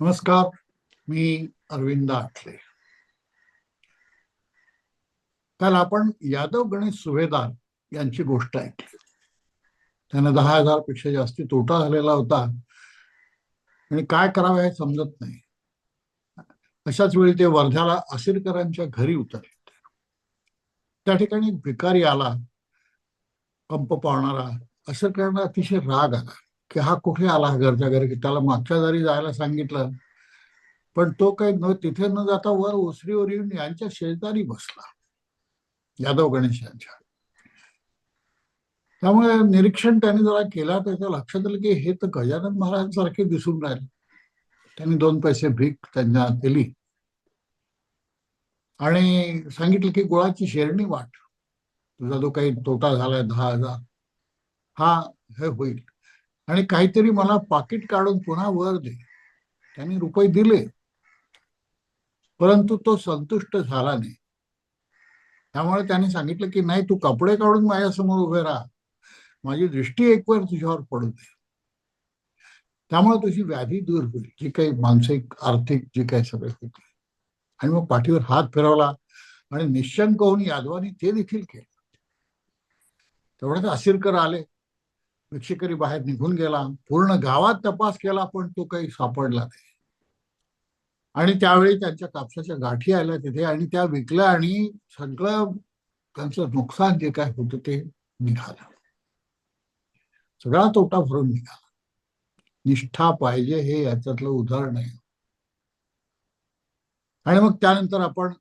नमस्कार मी अरविंद आठले. काल आपण यादव गणेश सुभेदार यांची गोष्ट ऐकली. त्यांना दहा हजारपेक्षा जास्ती तोटा झालेला होता. आणि काय करावे हे समजत नाही. अशाच वेळी ते वर्ध्याला आसिरकरांच्या घरी उतरले. त्या ठिकाणी भिकारी आला. कंप पावणारा. आसिरकरांना अतिशय राग आला. की हा कुठे आला घरच्या घरी? की त्याला मागच्या घरी जायला सांगितलं. पण तो काही न तिथे न जाता वर ओसरीवर येऊन यांच्या शेजारी बसला. यादव गणेश यांच्या. त्यामुळे निरीक्षण त्यांनी जरा केला त्याच्या लक्षात आलं की हे तर गजानन महाराजांसारखे दिसून राहिले. त्यांनी दोन पैसे भीक त्यांना दिली. आणि सांगितलं की गुळाची शेरणी वाट. तुझा जो काही तोटा झालाय दहा हजार हा हे होईल. आणि काहीतरी मला पाकिट काढून पुन्हा वर दे. त्यांनी रुपये दिले. परंतु तो संतुष्ट झाला नाही. त्यामुळे त्यांनी सांगितलं की नाही तू कपडे काढून माझ्यासमोर उभे राहा. माझी दृष्टी एक वेळ तुझ्यावर पडू दे. त्यामुळे तुझी व्याधी दूर होईल. जी काही मानसिक आर्थिक जी काही सगळे होती आणि मग पाठीवर हात फिरवला आणि निशंक होऊन यादवानी ते देखील केलं. तेवढ्यात आसिरकर आले. शिकारी बाहेर निघून गेला. पूर्ण गावात तपास केला पण तो काही सापडला नाही. आणि त्यावेळी त्यांच्या कापसाच्या गाठी आल्या तिथे आणि त्या विकल्या आणि सगळं त्यांचं नुकसान जे काय होतं ते निघालं. सगळा तोटा भरून निघाला. निष्ठा पाहिजे हे याच्यातलं उदाहरण आहे. आणि मग त्यानंतर आपण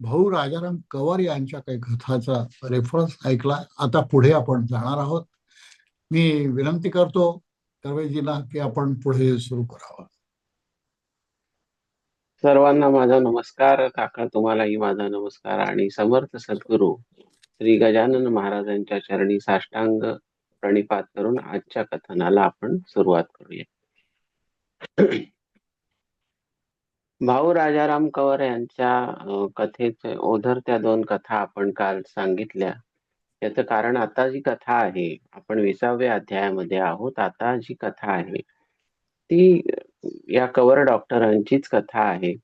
भाऊ राजाराम कवर यांच्या काही कथाचा रेफरन्स ऐकला. आता पुढे आपण जाणार आहोत. मी विनंती करतो कर्वेजींना की आपण पुढे सुरू करावं. सर्वांना माझा नमस्कार काका तुम्हालाही माझा नमस्कार आणि समर्थ सद्गुरू श्री गजानन महाराजांच्या चरणी साष्टांग प्रणिपात करून आजच्या कथनाला आपण सुरुवात करूया. भाऊ राजाराम कवर यांच्या कथेचे कथेचे ओझरत्या दोन कथा आपण काल सांगितल्या. याचं कारण आता जी कथा आहे आपण विसाव्या अध्यायामध्ये आहोत आता जी कथा आहे ती या कवर डॉक्टरांचीच कथा आहे.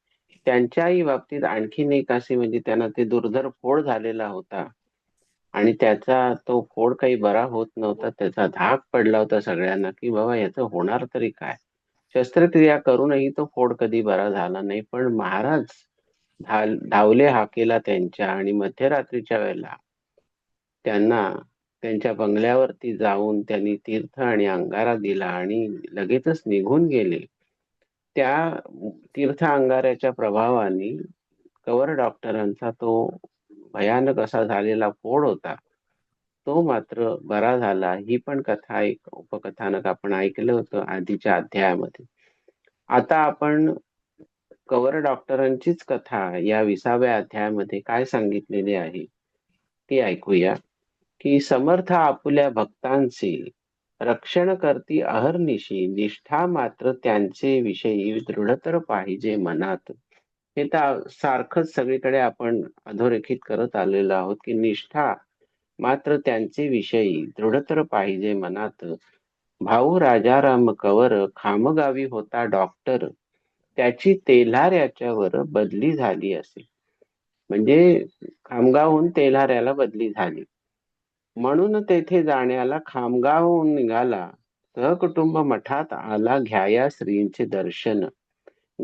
त्यांच्याही बाबतीत आणखीन एक अशी म्हणजे त्यांना ते दुर्धर फोड झालेला होता. आणि त्याचा तो फोड काही बरा होत नव्हता त्याचा धाक पडला होता सगळ्यांना की बाबा याचं होणार तरी काय? शस्त्रक्रिया करूनही तो फोड कधी बरा झाला नाही पण महाराज धा धावले हाकेला त्यांच्या आणि मध्यरात्रीच्या वेळेला त्यांना त्यांच्या बंगल्यावरती जाऊन त्यांनी तीर्थ आणि अंगारा दिला आणि लगेचच निघून गेले. त्या तीर्थ अंगाराच्या प्रभावाने कवर डॉक्टरांचा तो भयानक असा झालेला फोड होता. तो मात्र बरा झाला. ही पण कथा एक उपकथानक आपण ऐकलं होतं आधीच्या अध्यायामध्ये. आता आपण कवर डॉक्टरांचीच कथा या विसाव्या अध्यायामध्ये काय सांगितलेली आहे ती ऐकूया. की समर्थ आपुल्या भक्तांचे रक्षण करती अहर्निशी निष्ठा मात्र त्यांचे विषयी दृढतर पाहिजे मनात. हे तर सारखंच सगळीकडे आपण अधोरेखित करत आलेलो आहोत की निष्ठा मात्र त्यांचे विषयी दृढतर पाहिजे मनात. भाऊ राजाराम कवर खामगावी होता डॉक्टर. त्याची तेलाऱ्याच्यावर बदली झाली असे. म्हणजे खामगावहून तेल्हाऱ्याला बदली झाली. म्हणून तेथे जाण्याला खामगावहून निघाला. सहकुटुंब मठात आला घ्याया श्रींचे दर्शन.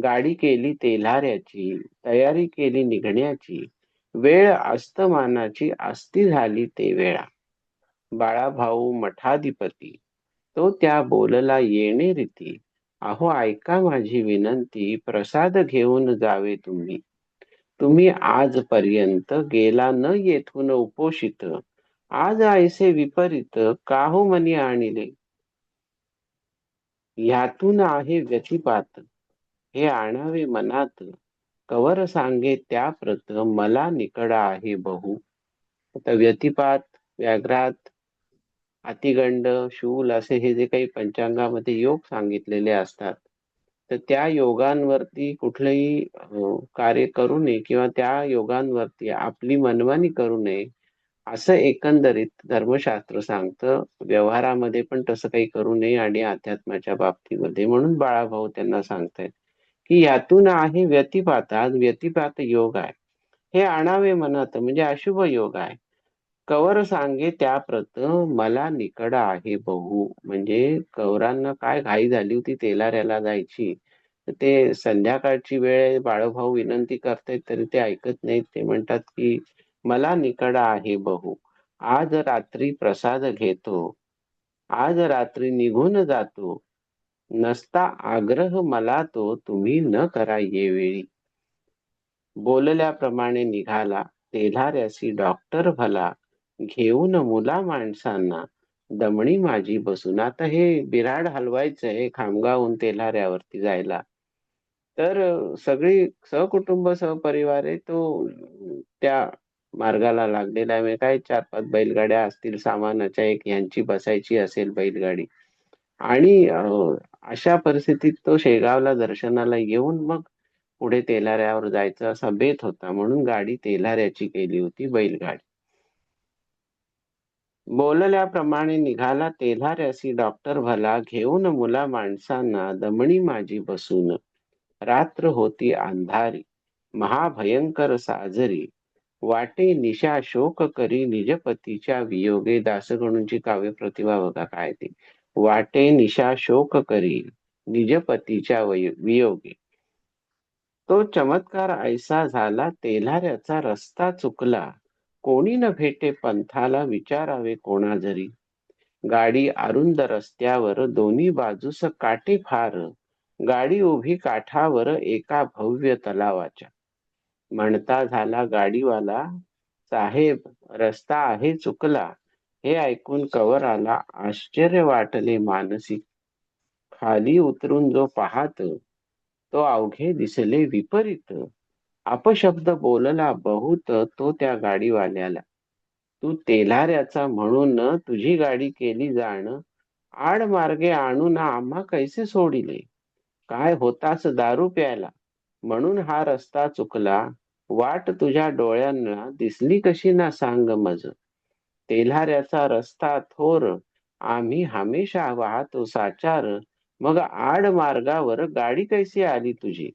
गाडी केली तेल्हाऱ्याची तयारी केली निघण्याची. वेळ अस्तमानाची आस्ती झाली ते वेळा. बाळाभाऊ मठाधिपती तो त्या बोलला येणे रीती अहो ऐका माझी विनंती प्रसाद घेऊन जावे तुम्ही. तुम्ही आजपर्यंत गेला न येथून उपोषित. आज ऐसे विपरीत काहो मनी आणले. यातून आहे व्यतिपात हे आणावे मनात. कवर सांगे त्या प्रत. मला निकडा आहे बहु. आता व्यतिपात व्याघ्रात अतिगंड शूल असे हे जे काही पंचांगामध्ये योग सांगितलेले असतात. तर त्या योगांवरती कुठलंही कार्य करू नये किंवा त्या योगांवरती आपली मनमानी करू नये. असं एकंदरीत धर्मशास्त्र सांगतं व्यवहारामध्ये पण तसं काही करू नये आणि अध्यात्माच्या बाबतीमध्ये म्हणून बाळाभाऊ त्यांना सांगतायत की यातून आहे व्यतिपात आज व्यतिपात योग आहे. हे आणावे मनात म्हणजे अशुभ योग आहे. कवर सांगे त्याप्रत मला निकड आहे बहु. म्हणजे कवरांना काय घाई झाली होती तेलाऱ्याला जायची. ते संध्याकाळची वेळ बाळभाऊ विनंती करतायत तरी ते ऐकत नाहीत. ते म्हणतात की मला निकडा आहे बहु. आज रात्री प्रसाद घेतो. आज रात्री निघून जातो. नसता आग्रह मला तो तुम्ही न करा येवेळी. बोलल्याप्रमाणे निघाला. तेलाऱ्याशी डॉक्टर भला. घेऊन मुला माणसांना. दमणी माझी बसून. आता हे बिराड हलवायचंय खामगावहून तेलाऱ्यावरती जायला. तर सगळी सहकुटुंब सहपरिवार आहे तो त्या मार्गाला लागलेला आहे. म्हणजे काय? चार पाच बैलगाड्या असतील सामानाच्या एक यांची बसायची असेल बैलगाडी. आणि अशा परिस्थितीत तो शेगावला दर्शनाला येऊन मग पुढे तेलाऱ्यावर जायचा असा बेत होता. म्हणून गाडी तेलाऱ्याची केली होती बैलगाडी. बोलल्याप्रमाणे निघाला तेल्हाऱ्यासी डॉक्टर भला घेऊन मुला माणसांना दमणी माझी बसून. रात्र होती अंधारी. महाभयंकर साजरी. वाटे निशा शोक करी निजपतीच्या वियोगे दासगणूंची काव्य प्रतिभा बघा काय ती. वाटे निशा शोक करी निजपतीच्या वियोगे. तो चमत्कार ऐसा झाला तेलाऱ्याचा रस्ता चुकला. कोणी न भेटे पंथाला विचारावे कोणा जरी. गाडी अरुंद रस्त्यावर दोन्ही बाजूस काटे फार. गाडी उभी काठावर एका भव्य तलावाच्या. म्हणता झाला गाडीवाला साहेब रस्ता आहे चुकला. हे ऐकून कवराला आश्चर्य वाटले मानसिक. खाली उतरून जो पाहत तो अवघे दिसले विपरीत. अपशब्द बोलला बहुत तो त्या गाडीवाल्याला. तू तेलाऱ्याचा म्हणून तुझी गाडी केली जाण. आड मार्गे आणून आम्हा कैसे सोडिले? काय होतास दारू प्यायला? म्हणून हा रस्ता चुकला वाट तुझ्या डोळ्यांना दिसली कशी ना सांग मज. तेल्हाऱ्याचा रस्ता थोर आम्ही हमेशा वाहतो साचार मग आड मार्गावर गाडी कैसी आली तुझी?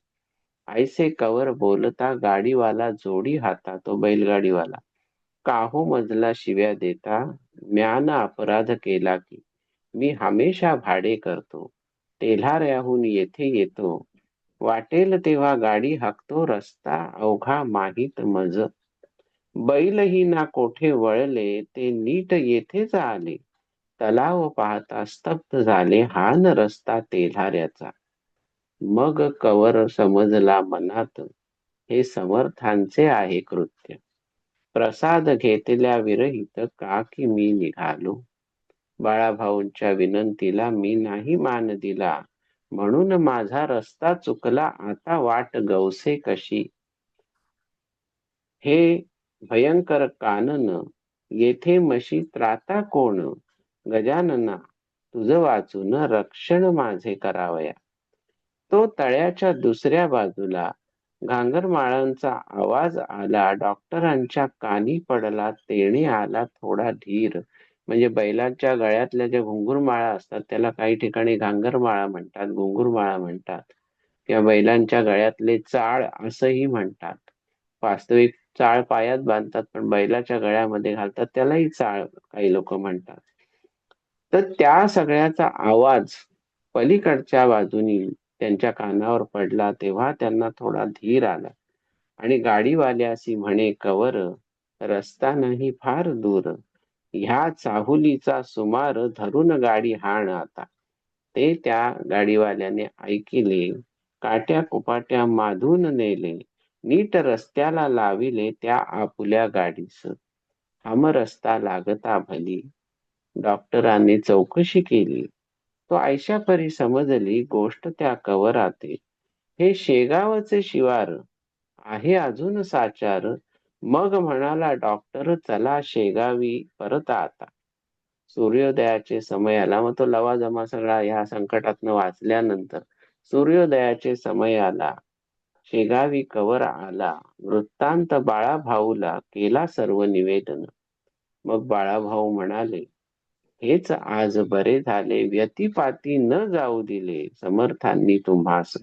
ऐसे कवर बोलता गाडीवाला जोडी हाता तो बैलगाडीवाला. काहो मजला शिव्या देता म्यान अपराध केला की मी हमेशा भाडे करतो. तेल्हाऱ्याहून येथे येतो वाटेल तेव्हा गाडी हाकतो रस्ता अवघा माहीत मज. बैलही ना कोठे वळले ते नीट येथेच आले तलाव पाहता स्तब्ध झाले हान रस्ता तेलाऱ्याचा. मग कवर समजला मनात हे समर्थांचे आहे कृत्य. प्रसाद घेतल्या विरहित का की मी निघालो? बाळाभाऊंच्या विनंतीला मी नाही मान दिला. म्हणून माझा रस्ता चुकला आता वाट गवसे कशी? हे भयंकर कानन येथे मशी त्राता कोण? गजानना तुझ वाचून रक्षण माझे करावया. तो तळ्याच्या दुसऱ्या बाजूला घांगरमाळांचा आवाज आला डॉक्टरांच्या कानी पडला तेणे आला थोडा धीर. म्हणजे बैलांच्या गळ्यातल्या ज्या घुंगुरमाळा असतात त्याला काही ठिकाणी घांगरमाळा म्हणतात घुंगुरमाळा म्हणतात किंवा बैलांच्या गळ्यातले चाळ असंही म्हणतात. वास्तविक चाळ पायात बांधतात पण बैलाच्या गळ्यामध्ये घालतात त्यालाही चाळ काही लोक म्हणतात. तर त्या सगळ्याचा आवाज पलीकडच्या बाजूनी त्यांच्या कानावर पडला तेव्हा त्यांना थोडा धीर आला आणि गाडीवाल्यासी म्हणे कवर रस्ता नाही फार दूर. ह्या चाहुलीचा सुमार धरून गाडी हाण आता ते त्या गाडीवाल्याने ऐकिले काट्या कुपाट्या माधून नेले नीट रस्त्याला लाविले त्या आपुल्या गाडीस हम रस्ता लागता भली. डॉक्टरांनी चौकशी केली. तो आयशापरी समजली गोष्ट त्या कवराते. हे शेगावचे शिवार. आहे अजून साचार. मग म्हणाला डॉक्टर चला शेगावी परत आता. सूर्योदयाचे समय आला. मग तो लवाजमा सगळा ह्या संकटातनं वाचल्यानंतर सूर्योदयाचे समय आला. शेगावी कवर आला. वृत्तांत बाळाभाऊला केला सर्व निवेदन. मग बाळाभाऊ म्हणाले हेच आज बरे झाले. व्यतिपाती न जाऊ दिले. समर्थांनी तुम्हास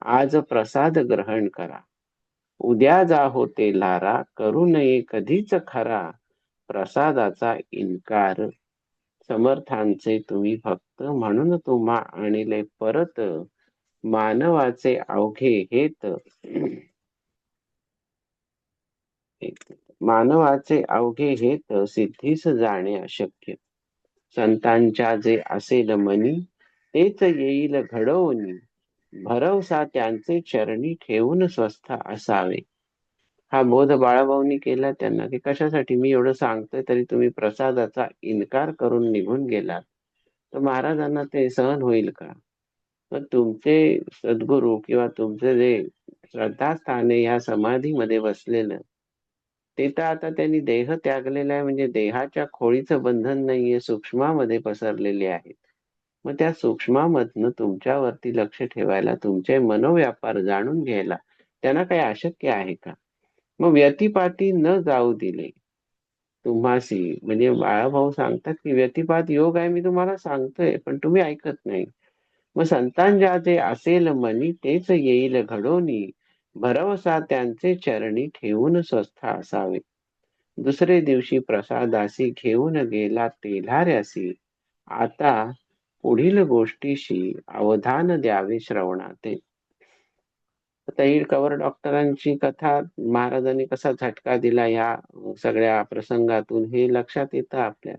आज प्रसाद ग्रहण करा. उद्या जा होते लारा करू नये कधीच खरा. प्रसादाचा इन्कार. समर्थांचे तुम्ही भक्त म्हणून तुम्हा आणले परत. मानवाचे अवघे हेत. मानवाचे अवघे हेत सिद्धीस जाणे अशक्य. संतांच्या जे असेल मनी तेच येईल घडवून. भरवसा त्यांचे चरणी ठेवून स्वस्थ असावे. हा बोध बाळाभाऊनी केला त्यांना की कशासाठी मी एवढं सांगतोय तरी तुम्ही प्रसादाचा इन्कार करून निघून गेलात. तर महाराजांना ते सहन होईल का? तर तुमचे सद्गुरू किंवा तुमचे जे श्रद्धास्थाने या समाधीमध्ये बसलेलं ते तर आता त्यांनी देह त्यागलेला आहे म्हणजे देहाच्या खोळीचं बंधन नाहीये सूक्ष्मामध्ये पसरलेले आहेत. मग त्या सूक्ष्मामधनं तुमच्यावरती लक्ष ठेवायला तुमचे मनोव्यापार जाणून घ्यायला त्यांना काही अशक्य आहे का? मग व्यतिपाती न जाऊ दिले. तुम्हाशी म्हणजे बाळाभाऊ सांगतात की व्यतिपात योग आहे मी तुम्हाला सांगतोय पण तुम्ही ऐकत नाही. मग संतांच्या जे असेल मनी तेच येईल घडोनी. भरवसा त्यांचे चरणी ठेवून स्वस्थ असावे. दुसरे दिवशी प्रसादासी घेऊन गेला तेलाऱ्यासी. आता पुढील गोष्टीशी अवधान द्यावे श्रवणाते आता कवर डॉक्टरांची कथा महाराजांनी कसा झटका दिला या सगळ्या प्रसंगातून हे लक्षात येतं आपल्या.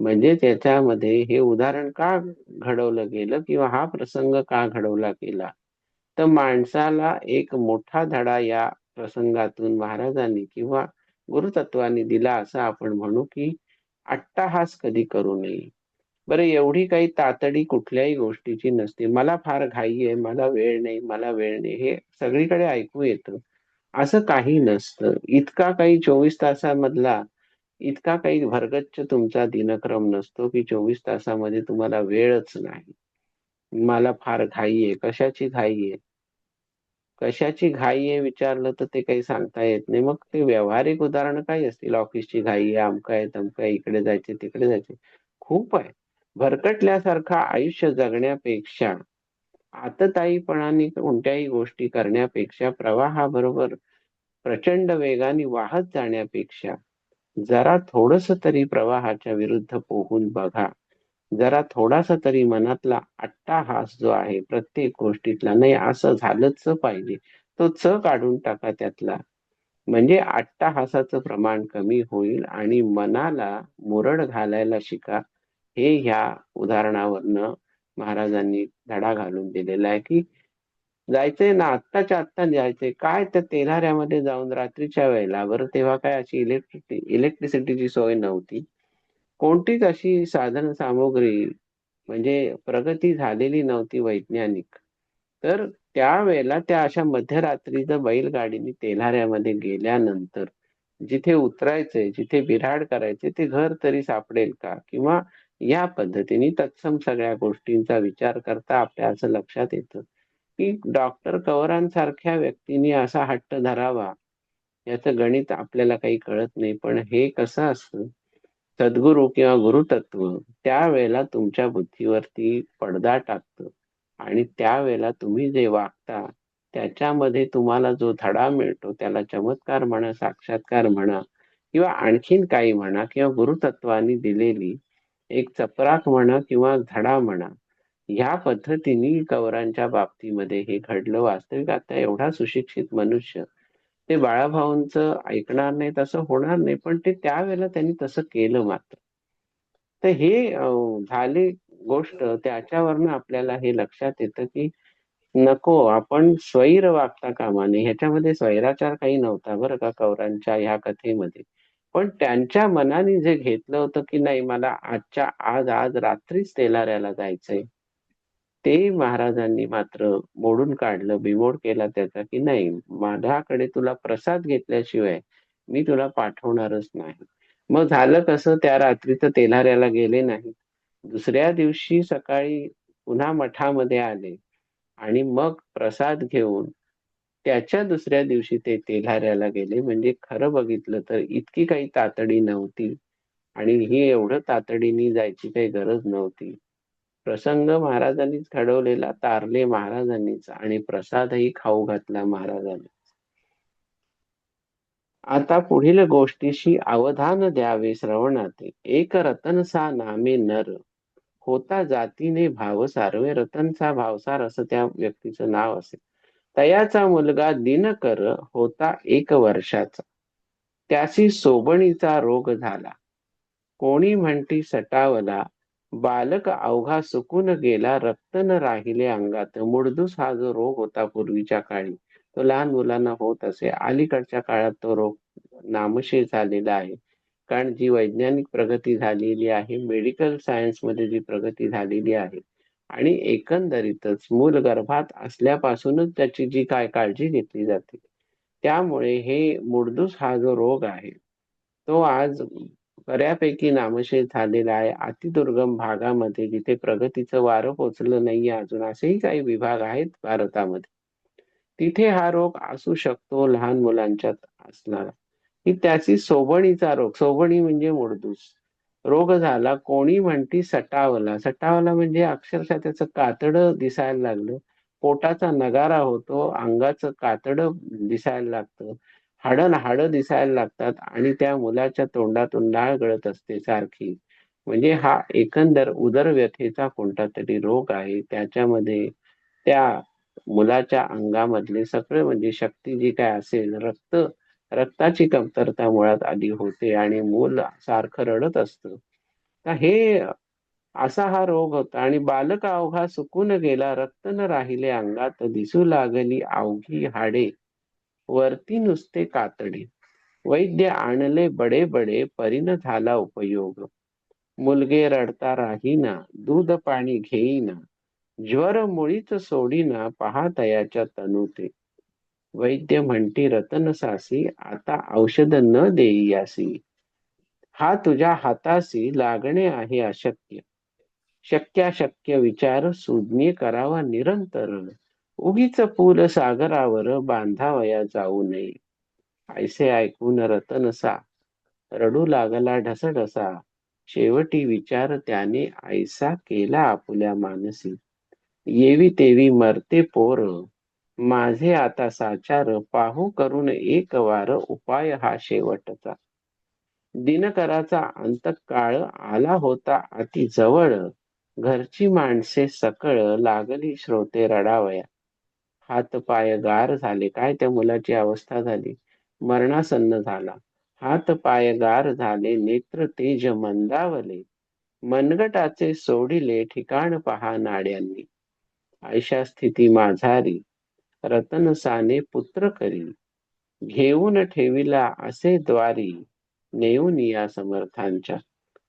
म्हणजे त्याच्यामध्ये हे उदाहरण का घडवलं गेलं किंवा हा प्रसंग का घडवला गेला? तर माणसाला एक मोठा धडा या प्रसंगातून महाराजांनी किंवा गुरुतत्वाने दिला असं आपण म्हणू की अट्टाहास कधी करू नये. बरं एवढी काही तातडी कुठल्याही गोष्टीची नसते. मला फार घाई आहे मला वेळ नाही मला वेळ नाही हे सगळीकडे ऐकू येतं. असं काही नसतं. इतका काही चोवीस तासामधला इतका काही भरगच्च तुमचा दिनक्रम नसतो की चोवीस तासामध्ये तुम्हाला वेळच नाही. मला फार घाई आहे. कशाची घाई आहे? कशाची घाई आहे विचारलं तर ते काही सांगता येत नाही. मग ते व्यावहारिक उदाहरण काय असतील? ऑफिसची घाई आहे अमकाय तमकाय इकडे जायचे तिकडे जायचे खूप आहे. भरकटल्यासारखा आयुष्य जगण्यापेक्षा आतताईपणाने कोणत्याही गोष्टी करण्यापेक्षा प्रवाहाबरोबर प्रचंड वेगाने वाहत जाण्यापेक्षा जरा थोडस तरी प्रवाहाच्या विरुद्ध पोहून बघा. जरा थोडासा तरी मनातला अट्टाहास जो आहे प्रत्येक गोष्टीतला नाही असं झालंच पाहिजे. तो च काढून टाका त्यातला. म्हणजे अट्टाहासाचं प्रमाण कमी होईल आणि मनाला मुरड घालायला शिका. हे ह्या उदाहरणावरनं महाराजांनी धडा घालून दिलेला आहे की जायचंय ना आत्ताच्या आत्ता जायचंय. काय त्या तेलाऱ्यामध्ये जाऊन रात्रीच्या वेळेला? बरं तेव्हा काय अशी इलेक्ट्रिसिटी इलेक्ट्रिसिटीची सोय नव्हती. कोणतीच अशी साधन सामुग्री म्हणजे प्रगती झालेली नव्हती वैज्ञानिक. तर त्यावेळेला त्या अशा मध्यरात्रीच्या बैलगाडीने तेलाऱ्यामध्ये गेल्यानंतर जिथे उतरायचंय जिथे बिऱ्हाड करायचे ते घर तरी सापडेल का? किंवा या पद्धतीने तत्सम सगळ्या गोष्टींचा विचार करता आपल्या असं लक्षात येतं. की डॉक्टर कवरांसारख्या व्यक्तीने असा हट्ट धरावा याचं गणित आपल्याला काही कळत नाही पण हे कसं असतं? सद्गुरू किंवा गुरुतत्व त्यावेळेला तुमच्या बुद्धीवरती पडदा टाकतं आणि त्यावेळेला तुम्ही जे वागता त्याच्यामध्ये तुम्हाला जो धडा मिळतो त्याला चमत्कार म्हणा साक्षात्कार म्हणा किंवा आणखीन काही म्हणा किंवा गुरुतत्वानी दिलेली एक चपराक म्हणा किंवा धडा म्हणा ह्या पद्धतीने कवरांच्या बाबतीमध्ये हे घडलं वास्तविक. आता एवढा सुशिक्षित मनुष्य ते बाळाभाऊंचं ऐकणार नाही तसं होणार नाही पण ते त्यावेळेला त्यांनी तसं केलं मात्र. तर हे झाली गोष्ट त्याच्यावरनं आपल्याला हे लक्षात येतं की नको आपण स्वैर वागता कामा नये. ह्याच्यामध्ये स्वैराचार काही नव्हता बरं का कौरांच्या ह्या कथेमध्ये. पण त्यांच्या मनाने जे घेतलं होतं की नाही मला आजच्या आज आज रात्रीच तेलाऱ्याला जायचंय. ते महाराजांनी मात्र मोडून काढलं बिमोड केला त्याचा की नाही माझ्याकडे तुला प्रसाद घेतल्याशिवाय मी तुला पाठवणारच नाही. मग झालं कसं? त्या रात्री तर तेलाऱ्याला गेले नाही दुसऱ्या दिवशी सकाळी पुन्हा मठामध्ये आले आणि मग प्रसाद घेऊन त्याच्या दुसऱ्या दिवशी ते तेल्हाऱ्याला गेले. म्हणजे खरं बघितलं तर इतकी काही तातडी नव्हती आणि ही एवढं तातडीने जायची काही गरज नव्हती. प्रसंग महाराजांनीच घडवलेला तारले महाराजांनीच आणि प्रसादही खाऊ घातला महाराजांनी. आता पुढील गोष्टीशी अवधान द्यावे श्रवणाते. एक रतनसा नामे नर होता जातीने भाव सार्वे. रतनचा भावसार असं त्या व्यक्तीचं नाव असेल तयाचा मुलगा दिनकर होता एक वर्षाचा. त्याशी सोबणीचा रोग झाला. कोणी म्हणती सटावला बालक अवघा सुकून गेला रक्त न राहिले अंगात. मुडदूस हा जो रोग होता पूर्वीच्या काळी. तो लहान मुलांना होत असे. अलीकडच्या काळात तो रोग नामशेष झालेला आहे. कारण जी वैज्ञानिक प्रगती झालेली आहे मेडिकल सायन्समध्ये जी प्रगती झालेली आहे आणि एकंदरीतच मूल गर्भात असल्यापासूनच त्याची जी काय काळजी घेतली जाते त्यामुळे हे मुडदूस हा जो रोग आहे तो आज बऱ्यापैकी नामशेष झालेला आहे. अतिदुर्गम भागामध्ये जिथे प्रगतीचं वारं पोचलं नाहीये अजून असेही काही विभाग आहेत भारतामध्ये. तिथे हा रोग असू शकतो लहान मुलांच्यात असणारा. की त्याची सोबणीचा रोग सोबणी म्हणजे मुडदूस रोग झाला कोणी म्हणती सटावला. सटावला म्हणजे अक्षरशः त्याचं कातड दिसायला लागलं. पोटाचा नगारा होतो अंगाचं कातड दिसायला लागतं. हाडं हाडं दिसायला लागतात आणि त्या मुलाच्या तोंडातून लाळ गळत असते सारखी. म्हणजे हा एकंदर उदरव्यथेचा कोणता तरी रोग आहे. त्याच्यामध्ये त्या मुलाच्या अंगामधले सगळे म्हणजे शक्ती जी काय असेल रक्त रक्ताची कमतरता मुळात आधी होते आणि मूल सारखं रडत असतं. तर हे असा हा रोग होता आणि बालक अवघा सुकून गेला रक्त न राहिले अंगात दिसू लागली अवघी हाडे वरती नुसते कातडे. वैद्य आणले बडे बडे परिण झाला उपयोग. मुलगे रडता राहीना दूध पाणी घेईना ज्वर मुळीच सोडीना पहा तयाच्या तनुते. वैद्य म्हणती रतन सासी आता औषध न देईयासी. हा तुझ्या हातासी लागणे आहे अशक्य. शक्याशक्य विचार सुज्ञ करावा निरंतर. उगीच पूल सागरावर बांधावया जाऊ नये. ऐसे ऐकून रतनसा रडू लागला ढसढसा. शेवटी विचार त्याने ऐसा केला आपुल्या मानसी येवी तेवी मरते पोर. माझे आता साचार पाहू करून एक वार उपाय हा शेवटचा. दिनकराचा अंतकाळ आला होता अति जवळ. घरची माणसे सकळ लागली श्रोते रडावया. हात पाय गार झाले. काय त्या मुलाची अवस्था झाली? मरणासन्न झाला. हात पाय गार झाले. नेत्र तेज मंदावले. मनगटाचे सोडिले ठिकाण पहा नाड्यांनी. ऐशा स्थिती माझारी रतनसाने पुत्र करी. घेऊन ठेविला असे द्वारी नेऊन या समर्थांच्या.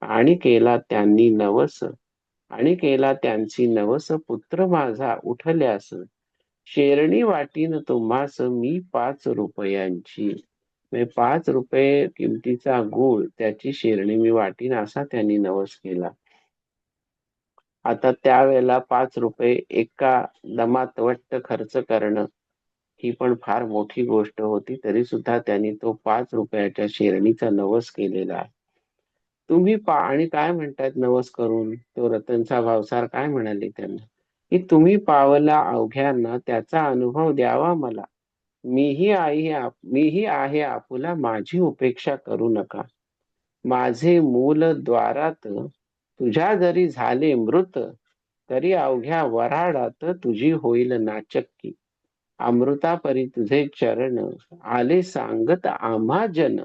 आणि केला त्यांनी नवस. आणि केला त्यांची नवस पुत्र माझा उठल्यास. शेरणी वाटीन तुम्हास मी पाच रुपयांची. पाच रुपये किमतीचा गुळ त्याची शेरणी मी वाटीन असा त्यांनी नवस केला. आता त्यावेळेला पाच रुपये एका दमात वट्ट खर्च करणं ही पण फार मोठी गोष्ट होती. तरी सुद्धा त्यांनी तो पाच रुपयाच्या शेरणीचा नवस केलेला आहे. तुम्ही पा आणि काय म्हणतात नवस करून? तो रतनचा भावसार काय म्हणाले त्यांना? की तुम्ही पावला अवघ्यांना त्याचा अनुभव द्यावा मला. मीही आई मीही आहे आपुला माझी उपेक्षा करू नका. माझे मूल द्वारात तुझ्या जरी झाले मृत तरी अवघ्या वराडात तुझी होईल नाचक्की. अमृतापरी तुझे चरण आले सांगत आम्हा जन.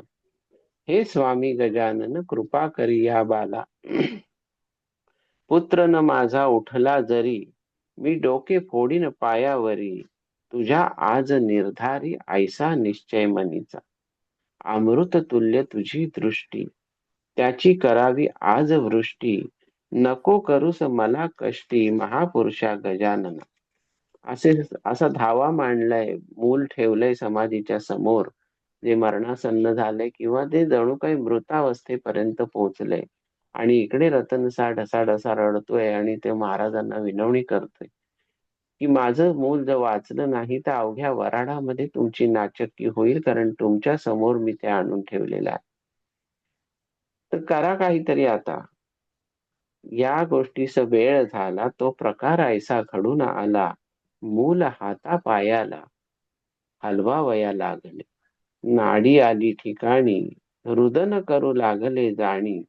हे स्वामी गजानन कृपा करी या बाला. पुत्र न माझा उठला जरी मी डोके फोडीन पायावरी. तुझ्या आज निर्धारी ऐसा निश्चय मनीचा. अमृत तुल्य तुझी दृष्टी. त्याची करावी आज वृष्टी. नको करूस मला कष्टी महापुरुषा गजानना. असे असा धावा मांडलाय मूल ठेवलंय समाधीच्या समोर. जे मरणासन्न झाले किंवा ते जणू काही मृतावस्थेपर्यंत पोहोचले. आणि इकडे रतनसा ढसा ढसा रडतोय आणि ते महाराजांना विनवणी करतोय. की माझं मूल जर वाचलं नाही तर अवघ्या वराडामध्ये तुमची नाचक्की होईल कारण तुमच्यासमोर मी ते आणून ठेवलेलं आहे. तर करा काहीतरी आता. या गोष्टीस वेळ झाला तो प्रकार ऐसा घडून आला. मूल हाता पायाला हलवावया लागले. नाडी आली ठिकाणी रुदन करू लागले जाणी.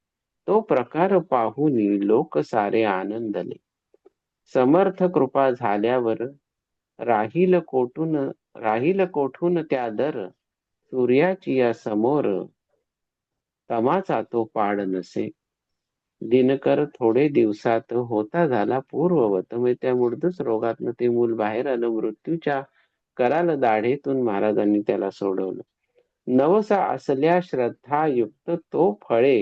तो प्रकार पाहुनी लोक सारे आनंदले. समर्थ कृपा झाल्यावर राहील कोठून राहील कोठून त्या दर? सूर्याची या समोर तमाचा तो पाड नसे. दिनकर थोडे दिवसात होता झाला पूर्ववत. म्हणजे त्या मूर्धच रोगातनं ते मूल बाहेर आलं. मृत्यूच्या कराल दाढेतून महाराजांनी त्याला सोडवलं. नवसा असल्या श्रद्धायुक्त तो फळे.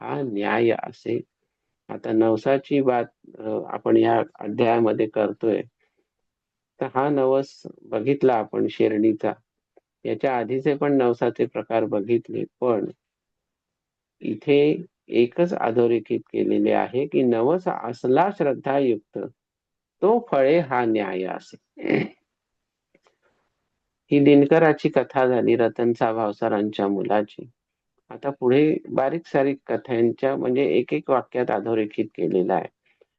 हा न्याय असे. आता नवसाची बात आपण या अध्यायामध्ये करतोय. तर हा नवस बघितला आपण शेरणीचा याच्या आधीचे पण नवसाचे प्रकार बघितले. पण इथे एकच अधोरेखित केलेले आहे की नवस असला श्रद्धायुक्त तो फळे हा न्याय असे. ही दिनकराची कथा झाली रतनचा भावसारांच्या मुलाची. आता पुढे बारीक सारीक कथांच्या म्हणजे एक एक वाक्यात अधोरेखित केलेला आहे.